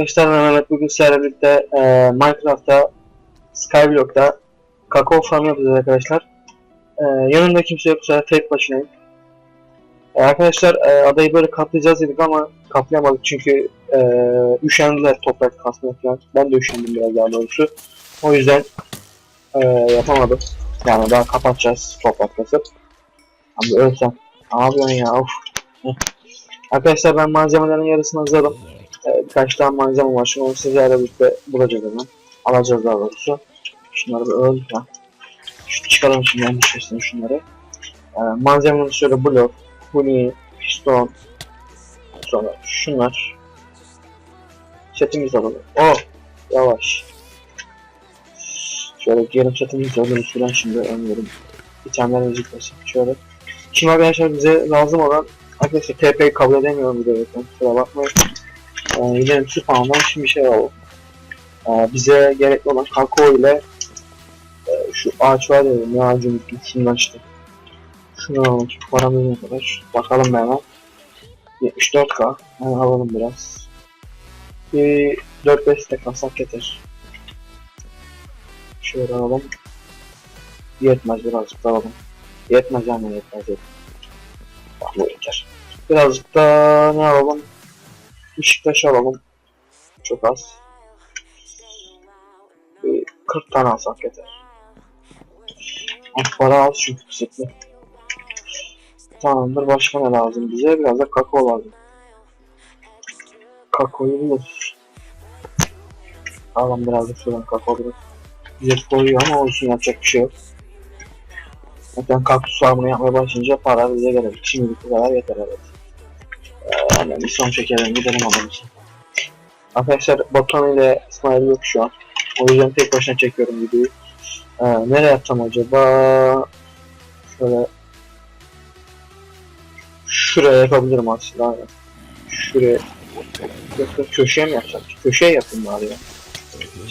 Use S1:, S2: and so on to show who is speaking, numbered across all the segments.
S1: Arkadaşlar Mehmet bugün sizlerle birlikte e, Minecraft'ta Skyblock'ta kakao farm yapacağız arkadaşlar. E, yanımda kimse yok bu sefer tek başınayım. E, arkadaşlar e, adayı böyle kaplayacağız dedik ama kaplayamadık çünkü e, üşendiler toprak kasmaya falan. Ben de üşendim biraz daha doğrusu. O yüzden e, yapamadım. Yani daha kapatacağız toprak kasıp. Abi ölsem. Yapıyorsun ya of. Arkadaşlar ben malzemelerin yarısını hazırladım. Ee, birkaç tane malzeme var. Şimdi onu sizlerle birlikte bulacağız hemen. Alacağız daha doğrusu. Şunları bir öl. Şu çıkaralım şimdi en içerisine şunları. Ee, malzememiz şöyle blok, huni, piston, sonra şunlar. Setimizi alalım. Oh! Yavaş. Şöyle yarım setimizi alalım. Süren şimdi önlerim. İtemlerimizi yıkmasın. Şöyle. Şimdi arkadaşlar bize lazım olan Arkadaşlar TP'yi kabul edemiyorum bir de. Kusura bakmayın. Ee, yine spawn'dan şimdi şey alalım. Ee, bize gerekli olan kakao ile e, şu ağaç var ya ne ağacı unuttum. İşte. Şunu alalım. Şu paramız ne kadar? Bakalım hemen. 74k. Hemen alalım biraz. Bir 4-5 stack alsak yeter. Şöyle alalım. Yetmez birazcık alalım. Yetmez yani yetmez yetmez. Bu yeter. Birazcık da ne alalım? Işıktaş alalım. Çok az. Bir 40 tane alsak yeter. Az para az çünkü kısıtlı. Tamamdır. Başka ne lazım bize? Biraz da kakao lazım. Kakaoyu buluruz. Alalım birazcık şuradan kakao biraz. Bize koyuyor ama olsun yapacak bir şey yok. Zaten kaktüs farmını yapmaya başlayınca para bize gelir. Şimdilik bu kadar yeter evet. Hemen bir son çekelim gidelim adamıza. Arkadaşlar Batuhan ile İsmail yok şu an. O yüzden tek başına çekiyorum videoyu. Ee, nereye yapsam acaba? Şöyle Şuraya yapabilirim aslında abi. Şuraya Yok yok köşeye mi yapacağım? Köşeye yapayım bari ya.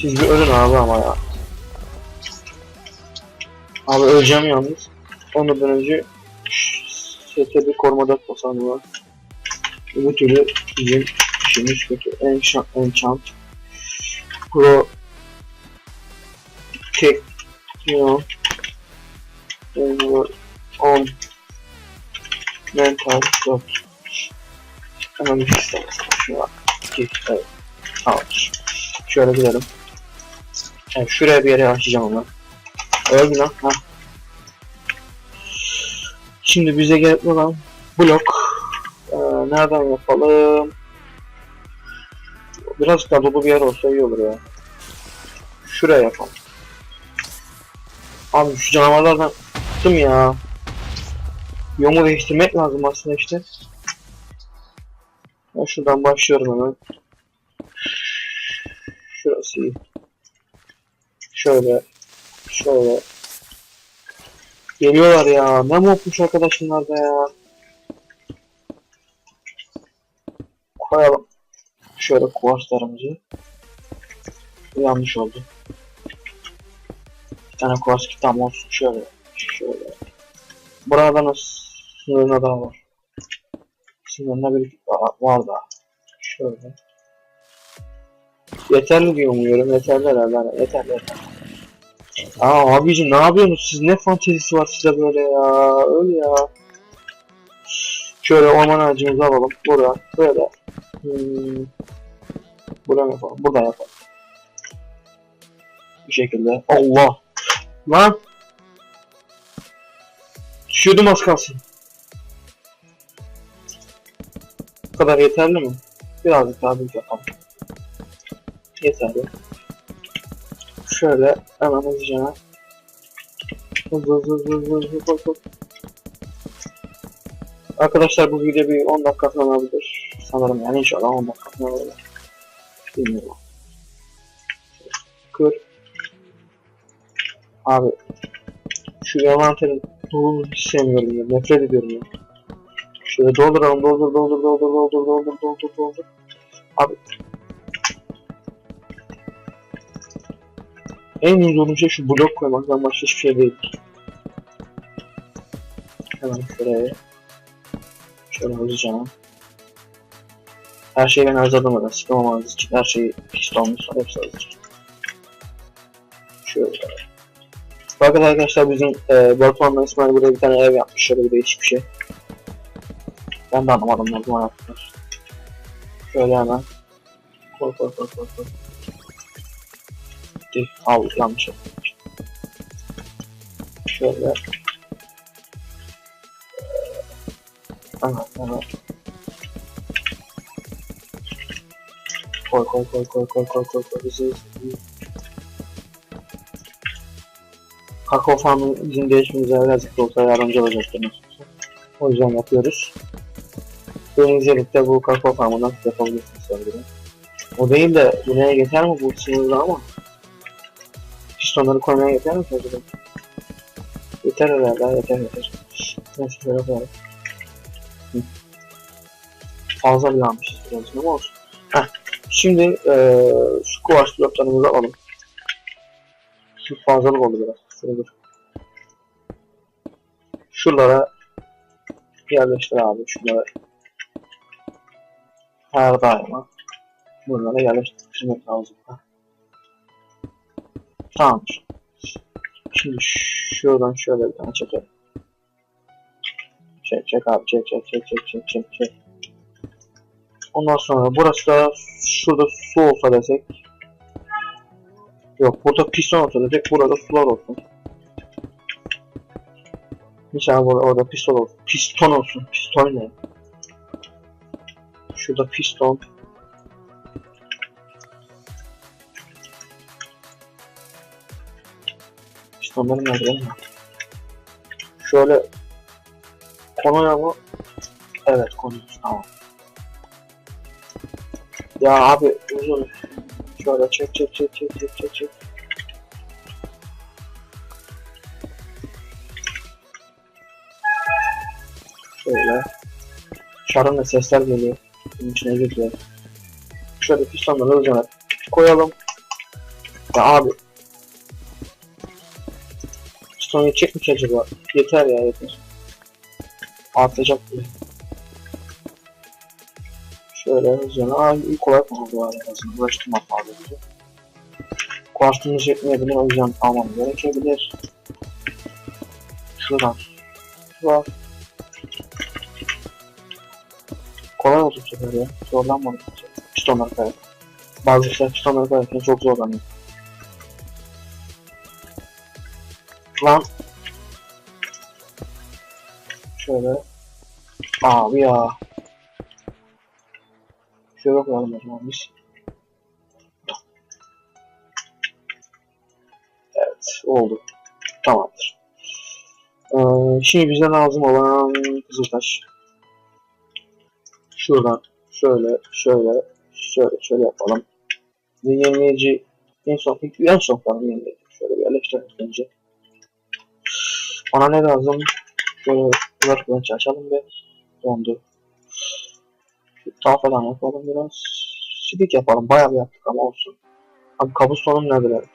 S1: Siz bir ölün abi ama ya. Abi öleceğim yalnız. Ondan önce sete bir koruma basalım var. Bu türlü bizim işimiz kötü. Enchant, enchant. Pro Tek know, on. Mental dot bir sistem şuna iki evet tamam şöyle gidelim. Evet, şuraya bir yere açacağım onu öldü lan. Ha. Şimdi bize gerekli olan blok. Nereden yapalım? Biraz daha dolu bir yer olsa iyi olur ya. Şuraya yapalım. Abi şu canavarlardan bıktım ya. Yomu değiştirmek lazım aslında işte. Ben şuradan başlıyorum hemen. Şurası iyi. Şöyle. Şöyle. Geliyorlar ya. Ne mopmuş arkadaş bunlar da ya. Koyalım. Şöyle kuvarslarımızı. Yanlış oldu. Bir tane kuvars kitabı olsun. Şöyle. Şöyle. Burada nasıl sınırına daha var. Sınırına bir var, daha. Şöyle. Yeterli diye umuyorum. Yeterli herhalde. Yeterli yeterli. Aa abicim ne yapıyorsunuz siz ne fantezisi var size böyle ya öyle ya. Şöyle orman ağacımızı alalım burada böyle. Hmm. Burada yapalım burada yapalım. Bu şekilde. Allah. Lan. Düşüyordum az kalsın. Bu kadar yeterli mi? Birazcık daha büyük yapalım. Yeterli. Şöyle hemen hızlıca. Hızlı hızlı hızlı hızlı hızlı koy. Arkadaşlar bu video bir 10 dakika falan alabilir. Sanırım yani inşallah 10 dakika falan alabilir. Bilmiyorum. Kır. Abi. Şu envanterin dolu hiç sevmiyorum ya. Nefret ediyorum ya. Şöyle dolduralım doldur doldur doldur doldur doldur doldur doldur. Abi En iyi olduğum şey şu blok koymaktan başka hiçbir şey değil. Hemen şuraya. Şöyle hızlıca. Her şeyi ben hazırlamadan sıkamamanız için her şeyi pistonlu hepsi hazır. Şöyle. Bakın arkadaşlar bizim e, Batuhan'la İsmail buraya bir tane ev yapmış. Şöyle bir değişik bir şey. Ben de anlamadım ne zaman yaptılar. Şöyle hemen. Koy koy koy koy koy. Gitti. Al yanlış yaptım. Şöyle. Evet evet. Koy koy koy koy koy koy koy koy hızlı bizim gelişimimize birazcık da olsa yardımcı olacaktır nasıl. O yüzden yapıyoruz. Denizcilik de bu Kakao Farm'ından yapabilirsiniz sanırım. O değil de buraya yeter mi bu sınırda ama? Pistonları koymaya yeter mi acaba? Yeter herhalde yeter yeter. Neyse şöyle koyalım. Fazla bile almışız biraz ama olsun. Heh. Şimdi eee şu kuvaş bloklarımızı alalım. Şu fazlalık oldu biraz. Dur. Şuralara yerleştir abi şunları. Her daima bunlara yerleştirmek lazım. Tamamdır. Şimdi şuradan şöyle bir tane çekelim. Çek çek abi çek çek çek çek çek çek çek. Ondan sonra burası da şurada su olsa desek. Yok burada piston olsa desek burada sular olsun. Hiç abi orada, piston olsun. Piston olsun. Piston ne? Şurada piston. Pistonları nerede? Şöyle konuya mı? Evet konuyoruz tamam. Ya abi uzun. Şöyle çek çek çek çek çek çek çek. Şöyle. Şarınla sesler geliyor. Bunun içine giriyor. Şöyle pistonları hızlıca koyalım. Ya abi. Piston yetecek acaba? Yeter ya yeter. Artacak bile. Şöyle hızlıca. Aa iyi kolay oldu var en azından. Uğraştırmak fazla bizi. Kuartımız yetmeyebilir o yüzden almam gerekebilir. Şuradan. Şuradan. Kolay oldu bu sefer ya. Zorlanmadık. Pistonları kayıp. Bazı işler pistonları kayarken çok zorlanıyor. Lan. Şöyle. Abi ya. Şöyle koyalım o zaman. Evet oldu. Tamamdır. Ee, şimdi bize lazım olan kızıltaş. Şuradan şöyle şöyle şöyle şöyle yapalım. Yenileyici en son en son falan yenileyici. Şöyle bir yerleştirelim önce. Bana ne lazım? Şöyle workbench açalım ve dondu. Tağ falan yapalım biraz. Speak yapalım. Bayağı bir yaptık ama olsun. Abi kabustonum nerede benim?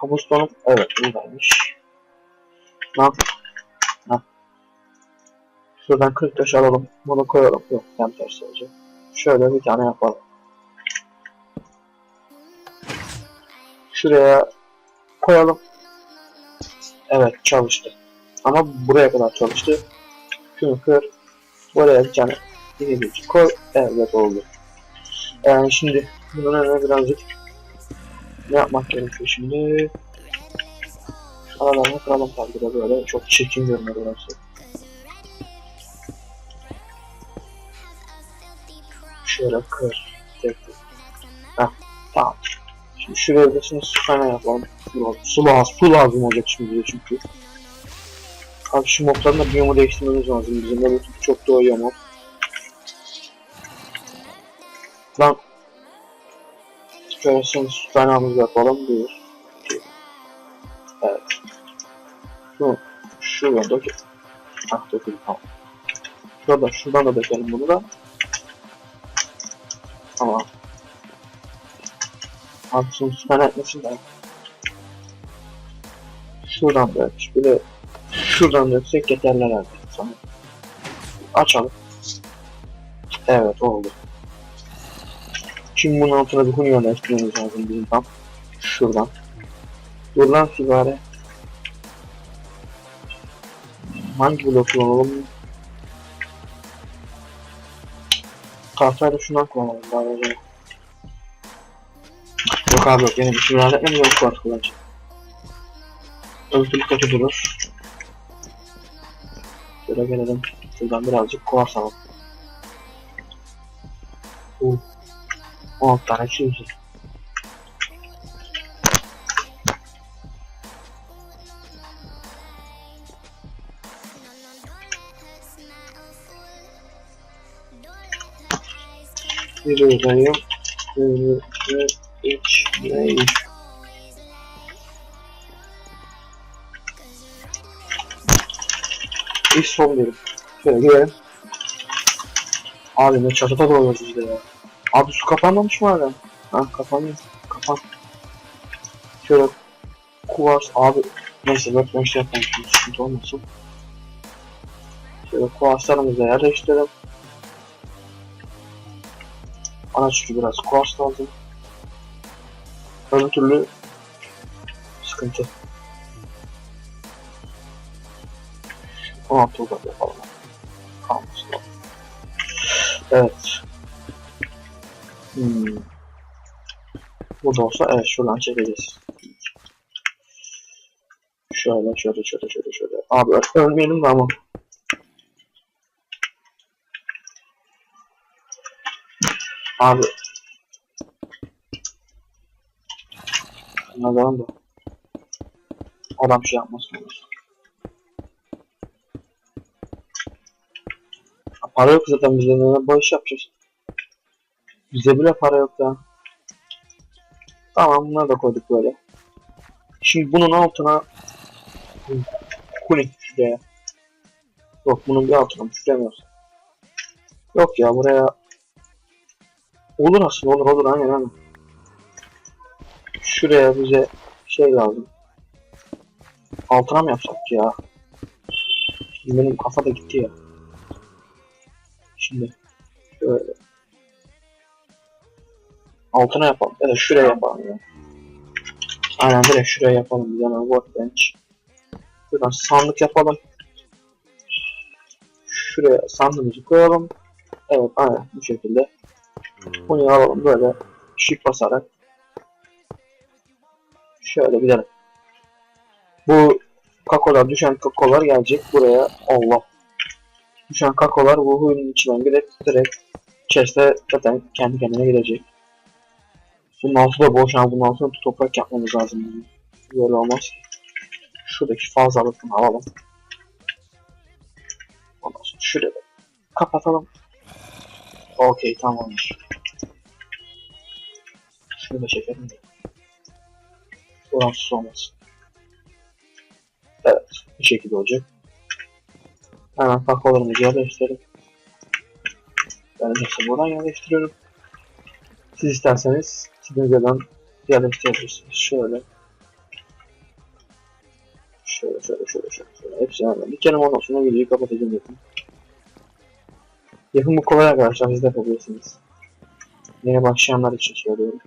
S1: Kabustonum evet buradaymış. Ne yap? Ne? Şuradan 40 taş alalım. Bunu koyalım. Yok tam tersi olacak. Şöyle bir tane yapalım. Şuraya koyalım. Evet çalıştı. Ama buraya kadar çalıştı. Şunu kır. Buraya bir tane yine bir. Evet oldu. Yani şimdi bunun önüne birazcık ne yapmak gerekiyor şimdi? Aralarını kıralım tabii de böyle çok çirkin görünüyor burası. Şöyle kır. Tek tek. Heh, tamam. Şimdi şuraya da şimdi su kaynağı yapalım. Su lazım. Su lazım, su lazım olacak şimdi bize çünkü. Abi şu mobların biyomu değiştirmemiz lazım bizim. Böyle çok doğuyor mob. Lan. Şöyle kaynağımızı yapalım. Bir. iki. Evet. Şu, şuradan dökelim. Ah dökelim tamam. Şuradan, şuradan da dökelim bunu da. Tamam. Su kaynağı etmesin de. Şuradan dök. Bir de şuradan döksek yeterler artık sana. Açalım. Evet oldu. Şimdi bunun altına bir huni yerleştirmemiz lazım bizim tam. Şuradan. Dur lan sigara. Hangi blok kullanalım? Tahtayla şundan kullanalım bari zaman. Yok abi yok şey halletmem yok kart kullanacağım. Öbür türlü kötü durur. Şöyle gelelim. Şuradan birazcık kuars alalım. Uh. 16 tane çiğneyim. Bir uzayım. Bir, üç, beş. İlk son derim. Şöyle girelim. Abi ne çatıda de ya. Abi su kapanmamış mı hala? Ha kapanıyor. Kapan. Şöyle kuvars abi. Neyse bak ben şey yapmam şimdi sıkıntı olmasın. Şöyle kuvarslarımızı yerleştirelim. Bana çünkü biraz kuvars lazım. Öbür türlü sıkıntı. 16 uzak yapalım. Kalmasın. Evet. Hmm. Bu da olsa evet şuradan çekeceğiz. Şöyle şöyle şöyle şöyle şöyle. Abi öl- ölmeyelim de ama. Abi. Zaman da. Adam şey yapmasın. Para yok zaten bizde ne boş yapacağız. Bize bile para yok ya. Tamam bunları da koyduk böyle. Şimdi bunun altına Kuni şuraya. Yok bunun bir altına düşüremiyoruz. Yok ya buraya Olur aslında olur olur aynen aynen. Şuraya bize şey lazım. Altına mı yapsak ya? Şimdi benim kafa da gitti ya. Şimdi şöyle. Altına yapalım. Ya da şuraya yapalım ya. Aynen direkt şuraya yapalım. Bir tane workbench. Şuradan sandık yapalım. Şuraya sandığımızı koyalım. Evet aynen bu şekilde. Bunu alalım böyle shift basarak. Şöyle gidelim. Bu kakolar düşen kakolar gelecek buraya. Allah. Düşen kakolar bu huyunun içinden gidip direkt chest'e zaten kendi kendine gidecek. Bunun altı da boş ama bunun altına toprak yapmamız lazım. Böyle olmaz. Şuradaki fazlalıkını alalım. Ondan sonra şuraya kapatalım. Okey tamamdır. Şunu da çekelim de. Oransız olmasın. Evet. Bu şekilde olacak. Hemen kakolarımızı yerleştirelim. Ben hepsini buradan yerleştiriyorum. Siz isterseniz yerden yerleştirebilirsiniz. Şöyle. Şöyle şöyle şöyle şöyle. şöyle. Hepsini hemen. Bir kere ondan sonra videoyu kapatacağım. Yapın bu kolay arkadaşlar. Siz de yapabilirsiniz. Yeni başlayanlar için söylüyorum.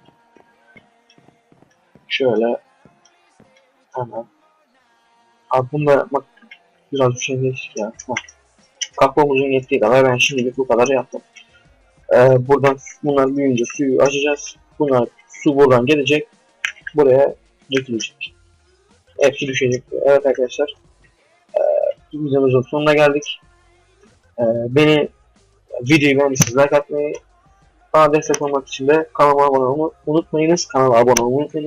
S1: Şöyle. Hemen. Abi bunu da yapmak biraz bir şey değişik ya. Heh. Kakmamızın yettiği kadar ben şimdilik bu kadar yaptım. Ee, buradan bunlar büyüyünce suyu açacağız. Bunlar su buradan gelecek. Buraya dökülecek. Hepsi düşecek. Evet arkadaşlar. Ee, videomuzun sonuna geldik. Ee, beni videoyu beğendiyseniz like atmayı, bana destek olmak için de kanalıma abone olmayı unutmayınız. Kanala abone olmayı unutmayın.